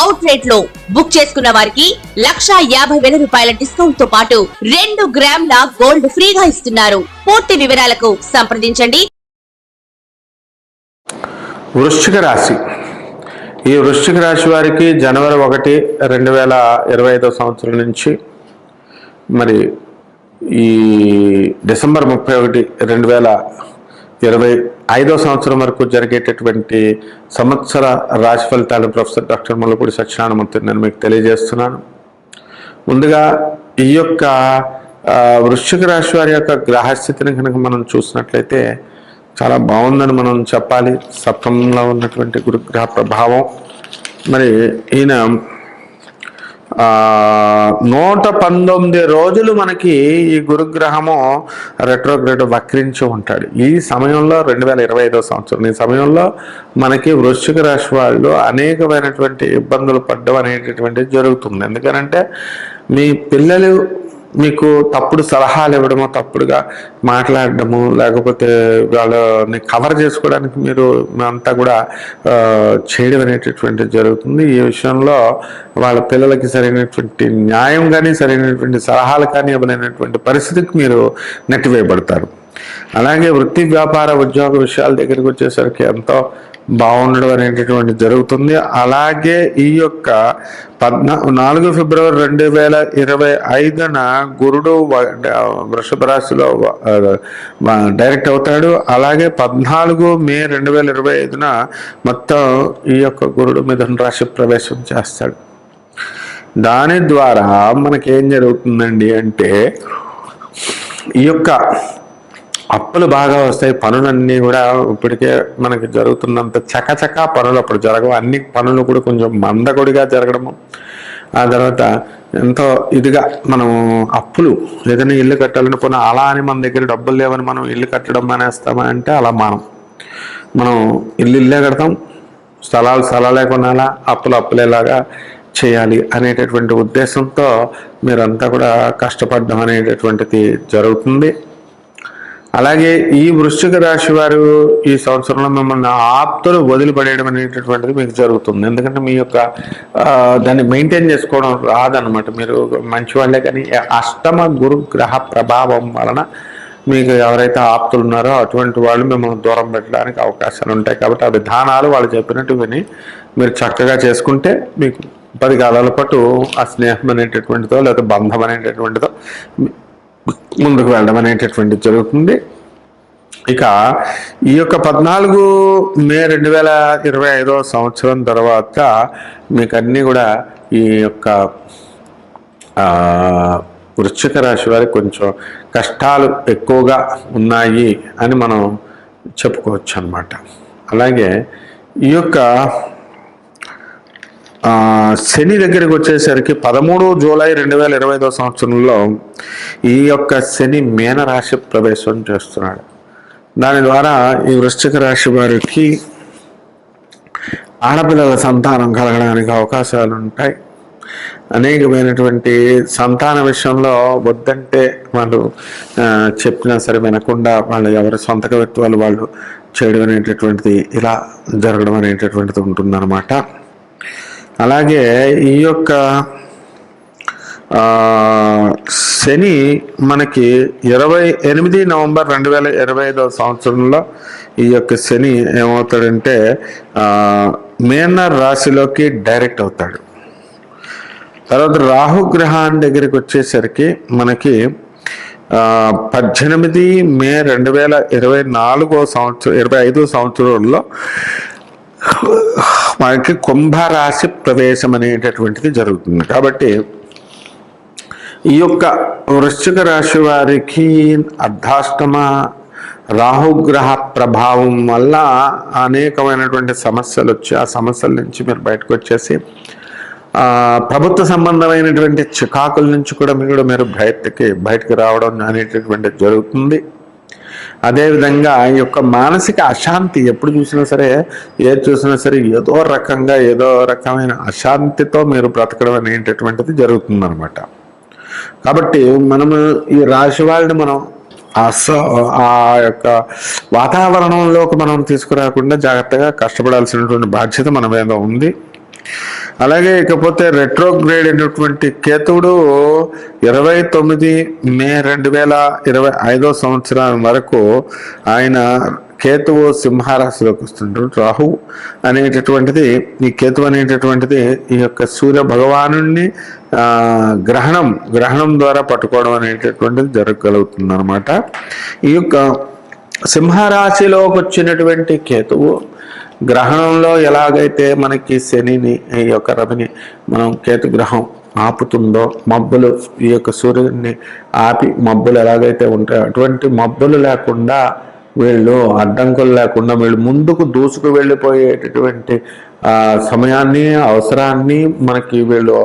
అవుట్లెట్లో book చేసుకున్న వారికి లక్షా యాభై వేల రూపాయల డిస్కౌంట్తో పాటు రెండు గ్రాముల గోల్డ్ ఫ్రీగా ఇస్తున్నారు. పూర్తి వివరాలకు సంప్రదించండి. వృశ్చిక రాశి. ఈ వృశ్చిక రాశి వారికి జనవరి ఒకటి రెండు వేల ఇరవై ఐదో సంవత్సరం నుంచి మరి ఈ డిసెంబర్ ముప్పై ఒకటి రెండు వేల ఇరవై ఐదో సంవత్సరం వరకు జరిగేటటువంటి సంవత్సర రాశి ఫలితాలు ప్రొఫెసర్ డాక్టర్ ముల్లపూడి సత్యనారాయణమూర్తి నేను మీకు తెలియజేస్తున్నాను. ముందుగా ఈ యొక్క వృశ్చిక రాశి వారి యొక్క గ్రహస్థితిని కనుక మనం చూసినట్లయితే చాలా బాగుందని మనం చెప్పాలి. సప్తంలో ఉన్నటువంటి గురుగ్రహ ప్రభావం. మరి ఈయన నూట పంతొమ్మిది రోజులు మనకి ఈ గురుగ్రహము రెట్రోగ్రేడ్ వక్రించి ఉంటాడు. ఈ సమయంలో రెండు వేల ఇరవై ఐదో సంవత్సరం. ఈ సమయంలో మనకి వృశ్చిక రాశి వాళ్ళు అనేకమైనటువంటి ఇబ్బందులు పడ్డం అనేటటువంటిది జరుగుతుంది. ఎందుకనంటే మీ పిల్లలు మీకు తప్పుడు సలహాలు ఇవ్వడము తప్పుడుగా మాట్లాడడము లేకపోతే వాళ్ళని కవర్ చేసుకోవడానికి మీరు అంతా కూడా చేయడం అనేటటువంటిది జరుగుతుంది. ఈ విషయంలో వాళ్ళ పిల్లలకి సరైనటువంటి న్యాయం కానీ సరైనటువంటి సలహాలు కానీ ఇవ్వలేనటువంటి పరిస్థితికి మీరు నెట్టివేయబడతారు. అలాగే వృత్తి వ్యాపార ఉద్యోగ విషయాల దగ్గరికి వచ్చేసరికి ఎంతో బాగుండడం అనేటటువంటి జరుగుతుంది. అలాగే ఈ యొక్క పద్నా నాలుగు ఫిబ్రవరి రెండు వేల ఇరవై ఐదున గురుడు వ- వృషభ రాశిలో డైరెక్ట్ అవుతాడు. అలాగే పద్నాలుగు మే రెండు వేల ఇరవై ఐదున మొత్తం ఈ యొక్క గురుడు మిథున రాశి ప్రవేశం చేస్తాడు. దాని ద్వారా మనకేం జరుగుతుందండి అంటే ఈ యొక్క అప్పులు బాగా వస్తాయి పనులన్నీ కూడా ఇప్పటికే మనకి జరుగుతున్నంత చకచక పనులు అప్పుడు జరగవు. అన్ని పనులు కూడా కొంచెం మందకొడిగా జరగడము. ఆ తర్వాత ఎంతో ఇదిగా మనం అప్పులు ఏదైనా ఇల్లు కట్టాలని పోనీ అలా అని మన దగ్గర డబ్బులు లేవని మనం ఇల్లు కట్టడం మానేస్తామా అంటే అలా మనం. మనం ఇల్లు ఇల్లే కడతాం స్థలాలు స్థలాలే కొనాలా అప్పులు అప్పులేలాగా చేయాలి అనేటటువంటి ఉద్దేశంతో మీరంతా కూడా కష్టపడడం అనేటటువంటిది జరుగుతుంది. అలాగే ఈ వృశ్చిక రాశి వారు ఈ సంవత్సరంలో మిమ్మల్ని ఆప్తులు వదిలిపడేయడం అనేటటువంటిది మీకు జరుగుతుంది. ఎందుకంటే మీ యొక్క దాన్ని మెయింటైన్ చేసుకోవడం రాదనమాట మీరు మంచి వాళ్ళే కానీ అష్టమ గురు గ్రహ ప్రభావం వలన మీకు ఎవరైతే ఆప్తులు ఉన్నారో అటువంటి వాళ్ళు మిమ్మల్ని దూరం పెట్టడానికి అవకాశాలు ఉంటాయి. కాబట్టి ఆ విధానాలు వాళ్ళు చెప్పినట్టు విని మీరు చక్కగా చేసుకుంటే మీకు పది కాలాల పాటు ఆ స్నేహం అనేటటువంటిదో లేదా బంధం అనేటటువంటిదో ముందుకు వెళ్ళడం అనేటటువంటిది జరుగుతుంది. ఇక ఈ యొక్క పద్నాలుగు మే రెండు వేల ఇరవై ఐదో సంవత్సరం తర్వాత మీకు అన్నీ కూడా ఈ యొక్క వృశ్చిక రాశి వారికి కొంచెం కష్టాలు ఎక్కువగా ఉన్నాయి అని మనం చెప్పుకోవచ్చు అన్నమాట అలాగే ఈ యొక్క శని దగ్గరికి వచ్చేసరికి పదమూడు జూలై రెండు వేల ఇరవై ఐదో సంవత్సరంలో ఈ యొక్క శని మీన రాశి ప్రవేశం చేస్తున్నాడు. దాని ద్వారా ఈ వృశ్చిక రాశి వారికి ఆడపిల్లల సంతానం కలగడానికి అవకాశాలు ఉంటాయి. అనేకమైనటువంటి సంతాన విషయంలో వద్దంటే వాళ్ళు చెప్పినా సరే వినకుండా వాళ్ళు ఎవరి సొంత కవిత్వాలు వాళ్ళు చేయడం అనేటటువంటిది ఇలా జరగడం అనేటటువంటిది ఉంటుందన్నమాట. అలాగే ఈ యొక్క శని మనకి ఇరవై ఎనిమిది నవంబర్ రెండు వేల ఇరవై ఐదవ సంవత్సరంలో ఈ యొక్క శని ఏమవుతాడంటే మేనర్ రాశిలోకి డైరెక్ట్ అవుతాడు. తర్వాత రాహుగ్రహాన్ని దగ్గరికి వచ్చేసరికి మనకి పద్దెనిమిది మే రెండు వేల ఇరవై నాలుగో సంవత్సరం ఇరవై ఐదో సంవత్సరంలో మనకి కుంభరాశి ప్రవేశం అనేటటువంటిది జరుగుతుంది. కాబట్టి ఈ యొక్క వృశ్చిక రాశి వారికి అర్ధాష్టమ రాహుగ్రహ ప్రభావం వల్ల అనేకమైనటువంటి సమస్యలు వచ్చి ఆ సమస్యల నుంచి మీరు బయటకు వచ్చేసి ప్రభుత్వ సంబంధమైనటువంటి చికాకుల నుంచి కూడా మీరు మీరు బయటకి బయటకు రావడం అనేటటువంటి జరుగుతుంది. అదేవిధంగా ఈ యొక్క మానసిక అశాంతి ఎప్పుడు చూసినా సరే ఏది చూసినా సరే ఏదో రకంగా ఏదో రకమైన అశాంతితో మీరు బ్రతకడం అనేటటువంటిది జరుగుతుందన్నమాట. కాబట్టి మనము ఈ రాశి వాళ్ళని మనం అస ఆ యొక్క వాతావరణంలోకి మనం తీసుకురాకుండా జాగ్రత్తగా కష్టపడాల్సినటువంటి బాధ్యత మన మీద ఉంది. అలాగే ఇకపోతే రెట్రోగ్రేడ్ అయినటువంటి కేతువుడు ఇరవై తొమ్మిది మే రెండు వేల ఇరవై ఐదో సంవత్సరం వరకు ఆయన కేతువు సింహరాశిలోకి వస్తుంటారు రాహు అనేటటువంటిది ఈ కేతువు అనేటటువంటిది ఈ యొక్క సూర్య భగవాను గ్రహణం గ్రహణం ద్వారా పట్టుకోవడం అనేటటువంటిది జరగగలుగుతుంది అనమాట ఈ యొక్క సింహరాశిలోకి వచ్చినటువంటి కేతువు గ్రహణంలో ఎలాగైతే మనకి శనిని ఈ యొక్క రవిని మనం కేతుగ్రహం ఆపుతుందో మబ్బులు ఈ యొక్క సూర్యుడిని ఆపి మబ్బులు ఎలాగైతే ఉంటాయో అటువంటి మబ్బులు లేకుండా వీళ్ళు అడ్డంకులు లేకుండా వీళ్ళు ముందుకు దూసుకు వెళ్ళిపోయేటటువంటి సమయాన్ని అవసరాన్ని మనకి వీళ్ళు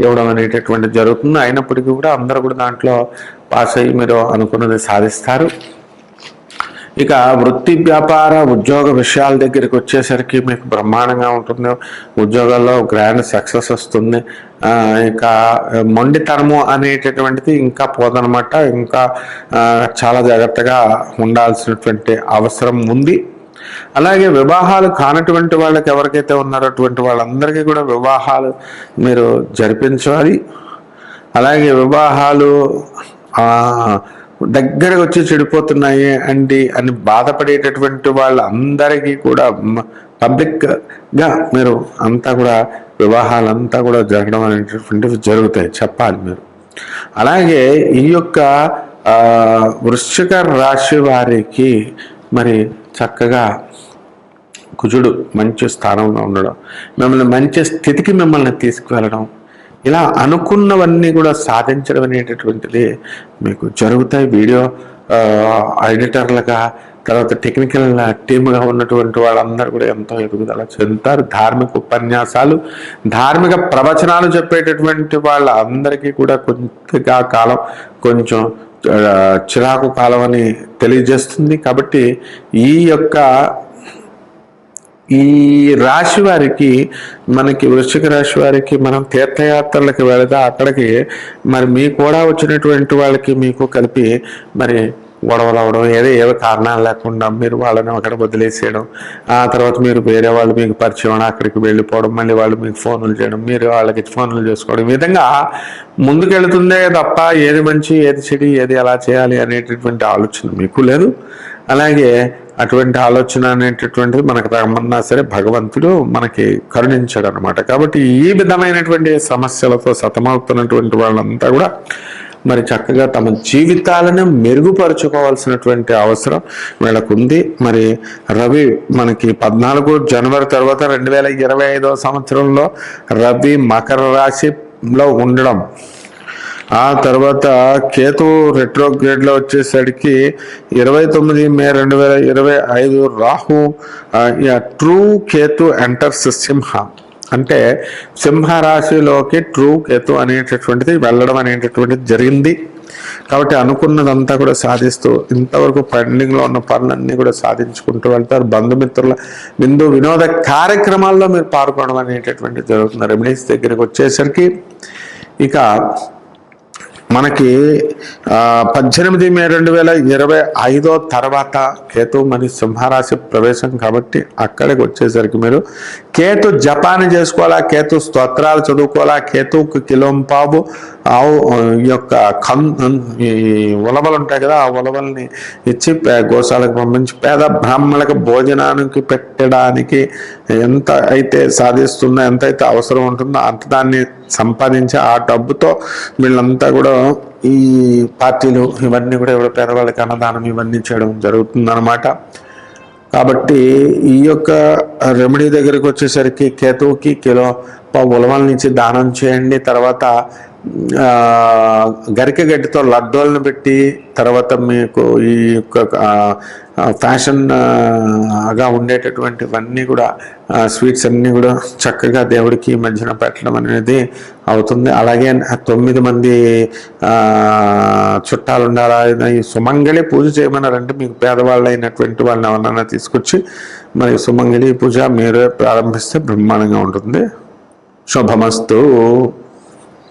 ఇవ్వడం అనేటటువంటి జరుగుతుంది. అయినప్పటికీ కూడా అందరూ కూడా దాంట్లో పాస్ అయ్యి మీరు అనుకున్నది సాధిస్తారు. ఇక వృత్తి వ్యాపార ఉద్యోగ విషయాల దగ్గరికి వచ్చేసరికి మీకు బ్రహ్మాండంగా ఉంటుంది. ఉద్యోగాల్లో గ్రాండ్ సక్సెస్ వస్తుంది. ఇక మొండితనము అనేటటువంటిది ఇంకా పోదనమాట ఇంకా చాలా జాగ్రత్తగా ఉండాల్సినటువంటి అవసరం ఉంది. అలాగే వివాహాలు కానటువంటి వాళ్ళకి ఎవరికైతే ఉన్నారో అటువంటి వాళ్ళందరికీ కూడా వివాహాలు మీరు జరిపించాలి. అలాగే వివాహాలు దగ్గరకు వచ్చి చెడిపోతున్నాయి అండి అని బాధపడేటటువంటి వాళ్ళందరికీ కూడా పబ్లిక్గా మీరు అంతా కూడా వివాహాలంతా కూడా జరగడం అనేటటువంటివి జరుగుతాయి చెప్పాలి మీరు. అలాగే ఈ యొక్క వృశ్చిక రాశి వారికి మరి చక్కగా కుజుడు మంచి స్థానంలో ఉండడం మిమ్మల్ని మంచి స్థితికి మిమ్మల్ని తీసుకువెళ్ళడం ఇలా అనుకున్నవన్నీ కూడా సాధించడం అనేటటువంటిది మీకు జరుగుతాయి. వీడియో ఎడిటర్లుగా తర్వాత టెక్నికల్ టీమ్గా ఉన్నటువంటి వాళ్ళందరూ కూడా ఎంతో ఎదుగుదల చెందుతారు. ధార్మిక ఉపన్యాసాలు ధార్మిక ప్రవచనాలు చెప్పేటటువంటి వాళ్ళందరికీ కూడా కొద్దిగా కాలం కొంచెం చిరాకు కాలం అని తెలియజేస్తుంది. కాబట్టి ఈ యొక్క ఈ రాశి వారికి మనకి వృశ్చిక రాశి వారికి మనం తీర్థయాత్రలకు వెళితే అక్కడికి మరి మీ కూడా వచ్చినటువంటి వాళ్ళకి మీకు కలిపి మరి గొడవలు అవడం ఏదో ఏవో కారణాలు లేకుండా మీరు వాళ్ళని అక్కడ వదిలేసేయడం. ఆ తర్వాత మీరు వేరే వాళ్ళు మీకు పరిచయం అక్కడికి వెళ్ళిపోవడం మళ్ళీ వాళ్ళు మీకు ఫోన్లు చేయడం మీరు వాళ్ళకి ఫోన్లు చేసుకోవడం. ఈ విధంగా ముందుకెళ్తుందే తప్ప ఏది మంచి ఏది చెడు ఏది ఎలా చేయాలి అనేటటువంటి ఆలోచన మీకు లేదు. అలాగే అటువంటి ఆలోచన అనేటటువంటిది మనకు తగమన్నా సరే భగవంతుడు మనకి కరుణించాడు అనమాట కాబట్టి ఈ విధమైనటువంటి సమస్యలతో సతమవుతున్నటువంటి వాళ్ళంతా కూడా మరి చక్కగా తమ జీవితాలను మెరుగుపరుచుకోవాల్సినటువంటి అవసరం వీళ్ళకు ఉంది మరి రవి మనకి పద్నాలుగు జనవరి తర్వాత రెండు వేల ఇరవై ఐదవ సంవత్సరంలో రవి మకర రాశిలో ఉండడం. ఆ తర్వాత కేతు రెట్రోగ్రేడ్లో వచ్చేసరికి ఇరవై తొమ్మిది మే రెండు వేల ఇరవై ఐదు రాహు ట్రూ కేతు ఎంటర్స్ సింహ. అంటే సింహరాశిలోకి ట్రూ కేతు అనేటటువంటిది వెళ్ళడం అనేటటువంటిది జరిగింది. కాబట్టి అనుకున్నదంతా కూడా సాధిస్తూ ఇంతవరకు పెండింగ్లో ఉన్న పనులన్నీ కూడా సాధించుకుంటూ వెళ్తారు. బంధుమిత్రుల బిందు వినోద కార్యక్రమాల్లో మీరు పాల్గొనడం అనేటటువంటిది జరుగుతుంది. రెమెడీస్ దగ్గరికి వచ్చేసరికి ఇక మనకి పద్దెనిమిది మే రెండు వేల ఇరవై ఐదో తర్వాత కేతు మరి సింహరాశి ప్రవేశం కాబట్టి అక్కడికి వచ్చేసరికి మీరు కేతు జపాన్ని చేసుకోవాలా కేతు స్తోత్రాలు చదువుకోవాలా కేతుకు కిలోంపావు ఆవు ఈ యొక్క కన్ ఈ ఉలవలు ఉంటాయి కదా ఆ ఉలవల్ని ఇచ్చి గోశాలకు పంపించి పేద బ్రాహ్మణులకు భోజనానికి పెట్టడానికి ఎంత అయితే సాధిస్తుందో ఎంత అయితే అవసరం ఉంటుందో అంత దాన్ని సంపాదించి ఆ డబ్బుతో వీళ్ళంతా కూడా ఈ పార్టీలు ఇవన్నీ కూడా ఎవరు పేదవాళ్ళకి అన్నదానం ఇవన్నీ చేయడం జరుగుతుందన్నమాట. కాబట్టి ఈ యొక్క రెమెడీ దగ్గరికి వచ్చేసరికి కేతువుకి కిలో ఉలవల నుంచి దానం చేయండి. తర్వాత గరిక గడ్డితో లడ్డోలను పెట్టి తర్వాత మీకు ఈ యొక్క ఫ్యాషన్గా ఉండేటటువంటివన్నీ కూడా స్వీట్స్ అన్నీ కూడా చక్కగా దేవుడికి ఈ మధ్యన పెట్టడం అనేది అవుతుంది. అలాగే తొమ్మిది మంది చుట్టాలు ఉండాలా ఈ సుమంగళి పూజ చేయమన్నారంటే మీకు పేదవాళ్ళు అయినటువంటి వాళ్ళని ఎవరన్నా తీసుకొచ్చి మరి సుమంగళి పూజ మీరే ప్రారంభిస్తే బ్రహ్మాండంగా ఉంటుంది. శుభమస్తు.